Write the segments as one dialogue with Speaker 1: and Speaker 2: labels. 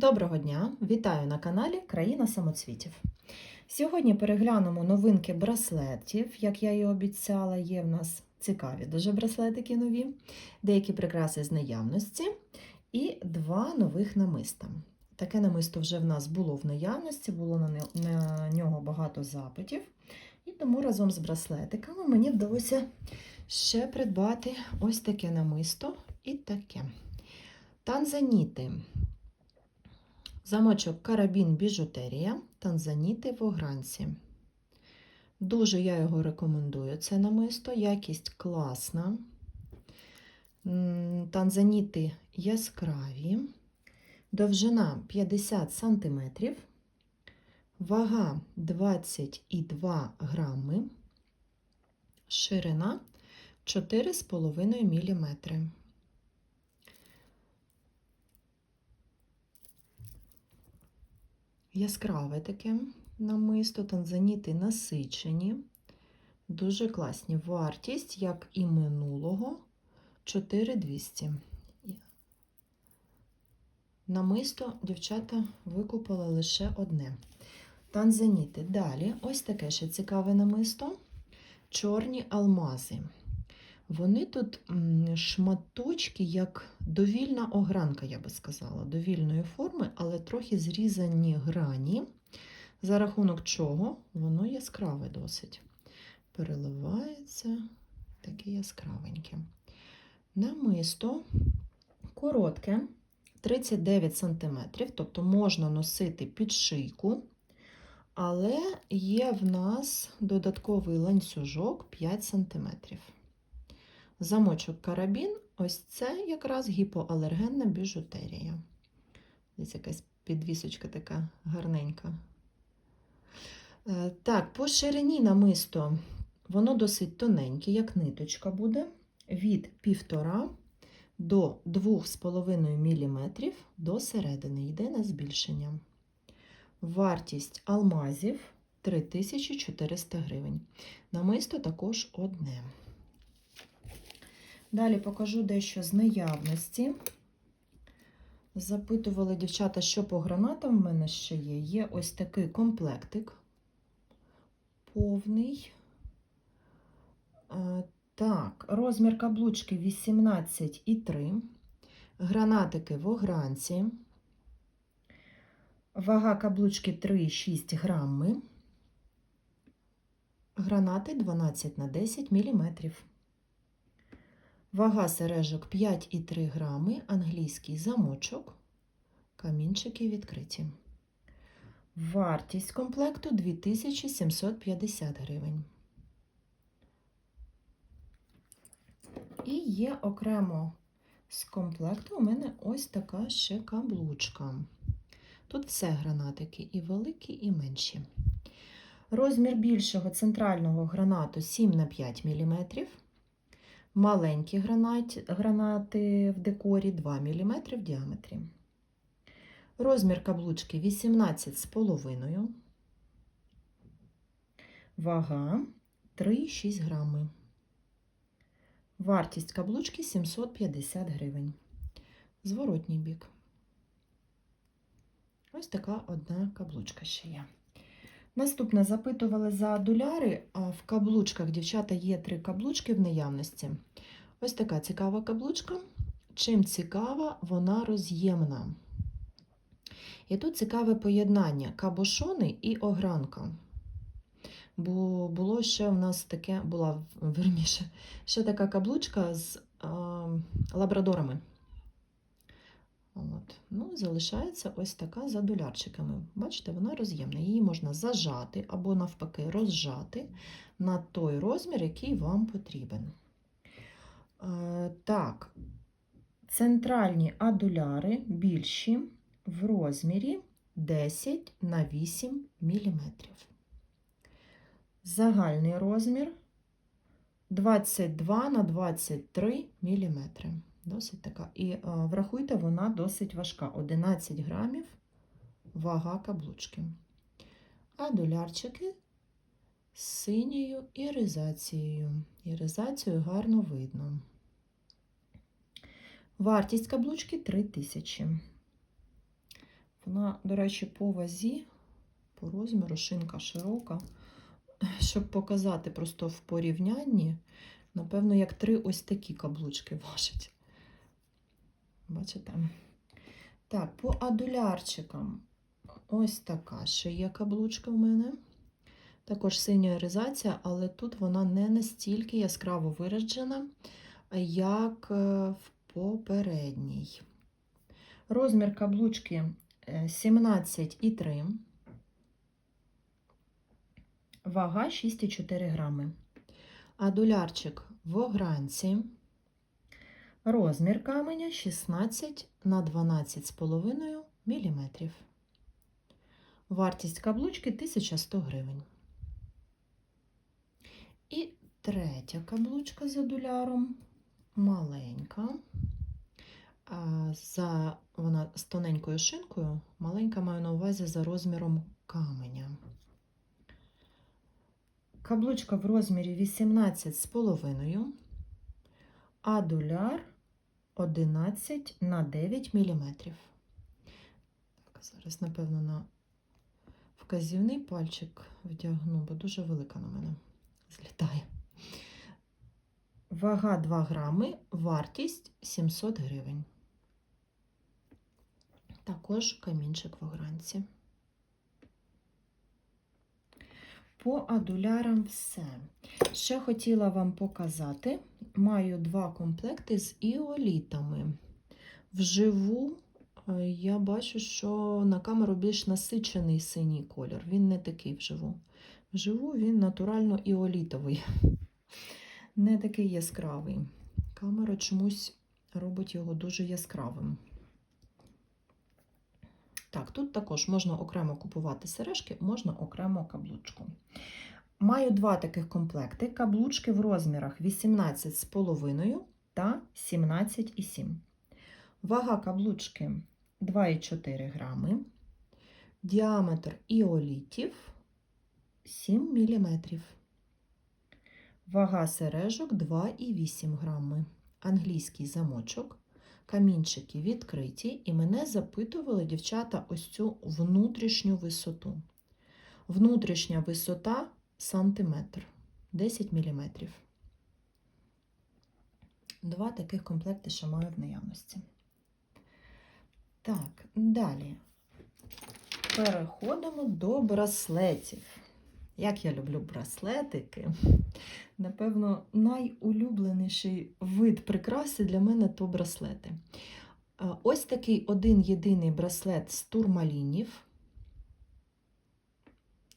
Speaker 1: Доброго дня! Вітаю на каналі Країна самоцвітів. Сьогодні переглянемо новинки браслетів. Як я і обіцяла, є в нас цікаві дуже браслетики нові, деякі прикраси з наявності і два нових намиста. Таке намисто вже в нас було в наявності, було на нього багато запитів. І тому разом з браслетиками мені вдалося ще придбати ось таке намисто і таке. Танзаніти. Замочок карабін біжутерія, танзаніти в огранці. Дуже я його рекомендую. Це намисто, якість класна. Танзаніти яскраві, довжина 50 см, вага 22 грами, ширина 4,5 мм. Яскраве таке намисто, танзаніти насичені, дуже класні. Вартість, як і минулого, 4200. Намисто дівчата викупили лише одне. Танзаніти. Далі, ось таке ще цікаве намисто. Чорні алмази. Вони тут шматочки, як довільна огранка, я би сказала, довільної форми, але трохи зрізані грані, за рахунок чого воно яскраве досить. Переливається таке яскравеньке. Намисто коротке, 39 см, тобто можна носити під шийку, але є в нас додатковий ланцюжок 5 см. Замочок карабін, ось це якраз гіпоалергенна біжутерія. Десь якась підвісочка така гарненька. Е, Так, по ширині намисто воно досить тоненьке, як ниточка буде, від 1,5 до 2,5 мм до середини йде на збільшення. Вартість алмазів 3400 гривень. Намисто також одне. Далі покажу дещо з наявності. Запитували дівчата, що по гранатам в мене ще є. Є ось такий комплектик повний. Е, Так, розмір каблучки 18,3. Гранатики в огранці. Вага каблучки 3,6 грами. Гранати 12 на 10 міліметрів. Вага сережок 5,3 грами, англійський замочок, камінчики відкриті. Вартість комплекту 2750 гривень. І є окремо з комплекту у мене ось така ще каблучка. Тут все гранатики і великі, і менші. Розмір більшого центрального гранату 7 на 5 мм. Маленькі гранати, в декорі 2 мм в діаметрі. Розмір каблучки 18,5. Вага 3,6 грами. Вартість каблучки 750 гривень. Зворотній бік. Ось така одна каблучка ще є. Наступне запитували за дуляри. А в каблучках, дівчата, є три каблучки в наявності. Ось така цікава каблучка. Чим цікава, вона роз'ємна. І тут цікаве поєднання кабошони і огранка. Бо було ще в нас таке, була верніше, ще така каблучка з а, лабрадорами. От. Ну, залишається ось така за долярчиками. Бачите, вона роз'ємна. Її можна зажати або, навпаки, розжати на той розмір, який вам потрібен. Е, так, центральні адуляри більші в розмірі 10 на 8 мм. Загальний розмір 22 на 23 мм. Досить така. І а, врахуйте, вона досить важка. 11 грамів вага каблучки. А долярчики з синьою іризацією. Іризацію гарно видно. Вартість каблучки 3000. Вона, до речі, по вазі, по розміру, шинка широка. Щоб показати просто в порівнянні, напевно, як три ось такі каблучки важать. Бачите? Так, по адулярчикам ось така ще є каблучка в мене. Також синя іризація, але тут вона не настільки яскраво виражена, як е, в попередній. Розмір каблучки е, 17,3. Вага 6,4 грами. Адулярчик в огранці. Розмір каменя 16 на 12,5 мм. Вартість каблучки 1100 гривень. І третя каблучка з адуляром маленька. За, вона з тоненькою шинкою, маленька маю на увазі за розміром каменя. Каблучка в розмірі 18,5, а доляр 11 на 9 мм. Так, зараз, напевно, на вказівний пальчик вдягну, бо дуже велика на мене злітає. Вага 2 грами, вартість 700 гривень. Також камінчик в огранці. По адулярам все. Ще хотіла вам показати. Маю два комплекти з іолітами. Вживу е, я бачу, що на камеру більш насичений синій колір. Він не такий вживу. Вживу він натурально іолітовий, не такий яскравий. Камера чомусь робить його дуже яскравим. Так, тут також можна окремо купувати сережки, можна окремо каблучку. Маю два таких комплекти: каблучки в розмірах 18,5 та 17,7. Вага каблучки 2,4 грами. Діаметр іолітів 7 мм. Вага сережок 2,8 грами. Англійський замочок камінчики відкриті, і мене запитували дівчата ось цю внутрішню висоту. Внутрішня висота сантиметр 10 мм. Два таких комплекти ще маю в наявності. Так, далі переходимо до браслетів. Як я люблю браслетики, напевно, найулюбленіший вид прикраси для мене то браслети. Ось такий один єдиний браслет з турмалінів,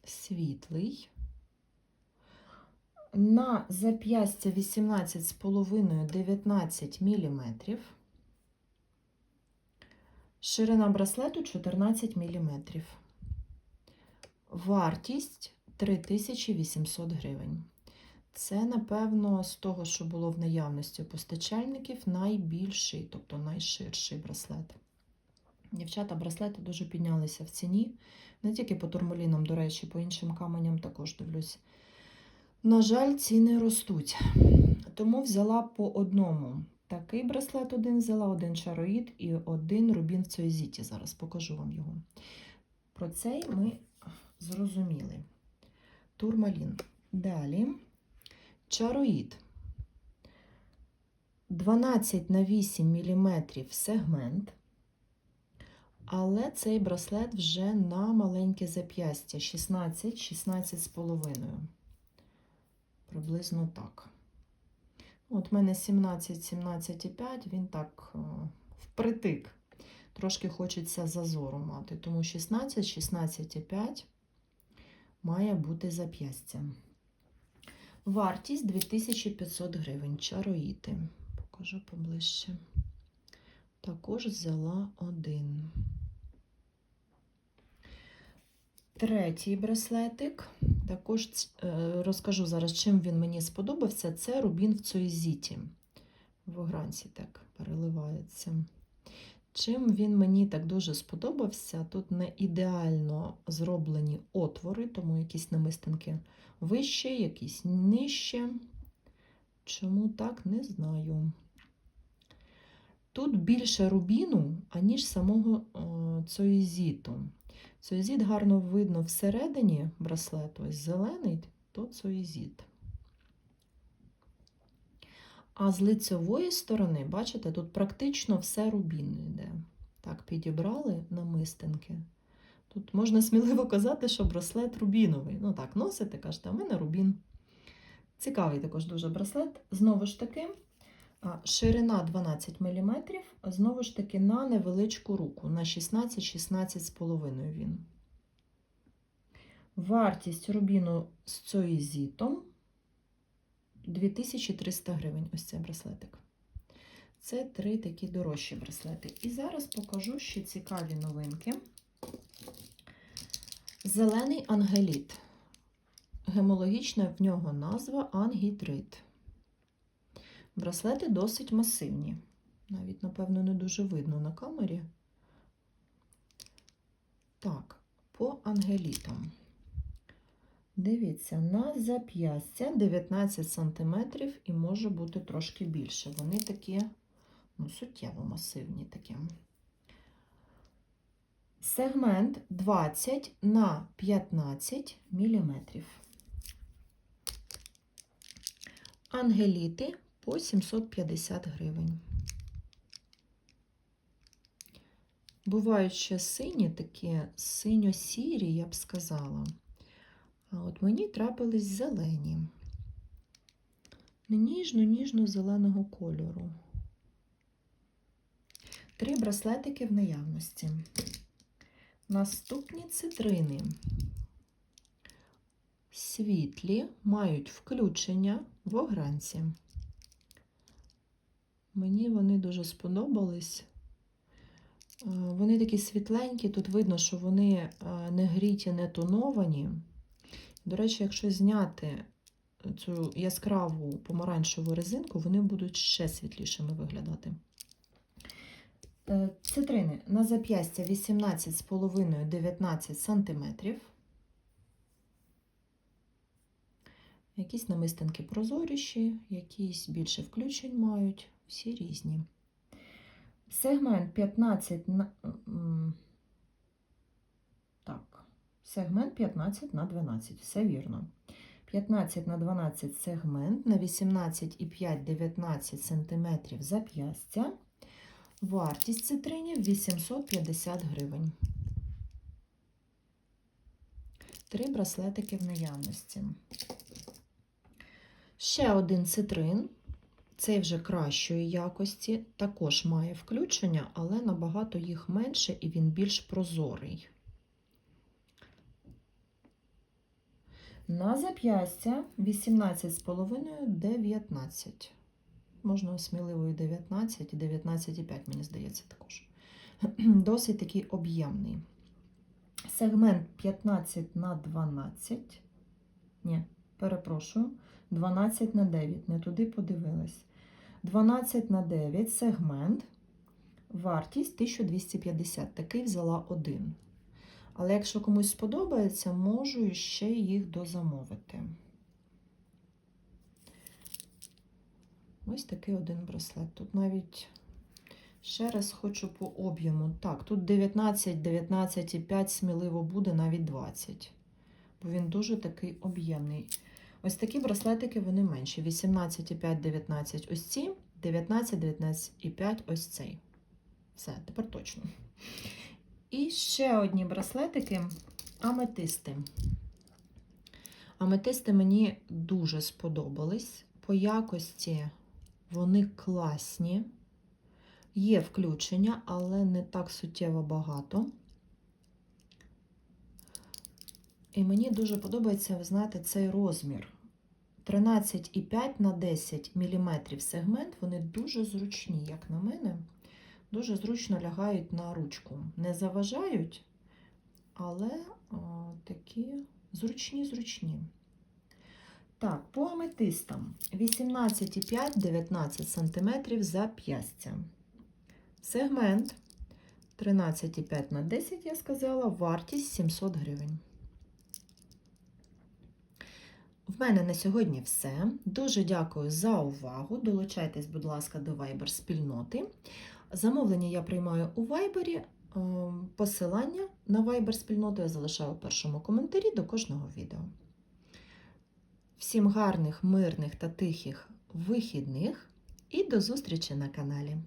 Speaker 1: світлий. На зап'ястя 18,5-19 мм. Ширина браслету 14 мм. Вартість 3800 гривень. Це, напевно, з того, що було в наявності постачальників, найбільший, тобто найширший браслет. Дівчата, браслети дуже піднялися в ціні. Не тільки по турмалінам, до речі, по іншим каменям також дивлюсь. На жаль, ціни ростуть. Тому взяла по одному. Такий браслет один взяла, один чароїд і один рубін в цоїзіті. Зараз покажу вам його. Про цей ми зрозуміли. Турмалін. Далі чароїд. 12 на 8 мм сегмент. Але цей браслет вже на маленьке зап'ястя 16-16,5. Приблизно так. От в мене 17-17,5, він так впритик. Трошки хочеться зазору мати, тому 16-16,5 має бути зап'ястя. Вартість 2500 гривень. Чароїти. Покажу поближче. Також взяла один. Третій браслетик. Також е, розкажу зараз, чим він мені сподобався. Це рубін в цоїзіті. В огранці так переливається. Чим він мені так дуже сподобався, тут не ідеально зроблені отвори, тому якісь намистинки вище, якісь нижче. Чому так, не знаю. Тут більше рубіну, аніж самого о, цоїзіту. Цоїзіт гарно видно всередині браслету, ось зелений, то цоїзіт. А з лицевої сторони, бачите, тут практично все рубін йде. Так, підібрали намистинки. Тут можна сміливо казати, що браслет рубіновий. Ну так, носите, кажете, а в мене рубін. Цікавий також дуже браслет. Знову ж таки, ширина 12 мм, знову ж таки, на невеличку руку, на 16-16,5 він. Вартість рубіну з цоїзітом 2300 гривень. Ось цей браслетик. Це три такі дорожчі браслети. І зараз покажу ще цікаві новинки. Зелений ангеліт. Гемологічна в нього назва ангідрит. Браслети досить масивні. Навіть, напевно, не дуже видно на камері. Так, по ангелітам. Дивіться, на зап'ястя 19 см і може бути трошки більше. Вони такі, ну, суттєво масивні такі. Сегмент 20 на 15 мм. Ангеліти по 750 гривень. Бувають ще сині, такі синьо-сірі, я б сказала. А от мені трапились зелені. Ніжно-ніжно-зеленого кольору. Три браслетики в наявності. Наступні цитрини. Світлі мають включення в огранці. Мені вони дуже сподобались. Е, Вони такі світленькі, тут видно, що вони е, не гріті, не тоновані. До речі, якщо зняти цю яскраву помаранчеву резинку, вони будуть ще світлішими виглядати. Е, Цитрини на зап'ястя 18,5-19 см. Якісь намистинки прозоріші, якісь більше включень мають, всі різні. Сегмент 15 на. Так, сегмент 15 на 12, все вірно. 15 на 12 сегмент на 18,5-19 см зап'ястя. Вартість цитринів 850 гривень. Три браслетики в наявності. Ще один цитрин. Цей вже кращої якості. Також має включення, але набагато їх менше і він більш прозорий. На зап'ястя 18,5-19. Можна сміливо і 19, і 19,5, мені здається, також. Досить такий об'ємний. Сегмент 15 на 12. Ні, перепрошую. 12 на 9. Не туди подивилась. 12 на 9 сегмент. Вартість 1250. Такий взяла один. Але якщо комусь сподобається, можу ще їх дозамовити. Ось такий один браслет. Тут навіть ще раз хочу по об'єму. Так, тут 19, 19,5 сміливо буде, навіть 20. Бо він дуже такий об'ємний. Ось такі браслетики вони менші. 18,5, 19 ось ці, 19, 19,5 ось цей. Все, тепер точно. І ще одні браслетики аметисти. Аметисти мені дуже сподобались. По якості вони класні. Є включення, але не так суттєво багато. І мені дуже подобається, ви цей розмір. 13,5 на 10 мм сегмент, вони дуже зручні, як на мене. Дуже зручно лягають на ручку. Не заважають, але о, такі зручні-зручні. Так, по аметистам 18,5-19 см зап'ястя. Сегмент 13,5 на 10, я сказала, вартість 700 гривень. В мене на сьогодні все. Дуже дякую за увагу. Долучайтесь, будь ласка, до Viber спільноти. Замовлення я приймаю у Вайбері. Ем, Посилання на Viber спільноту я залишаю у першому коментарі до кожного відео. Всім гарних, мирних та тихих вихідних і до зустрічі на каналі.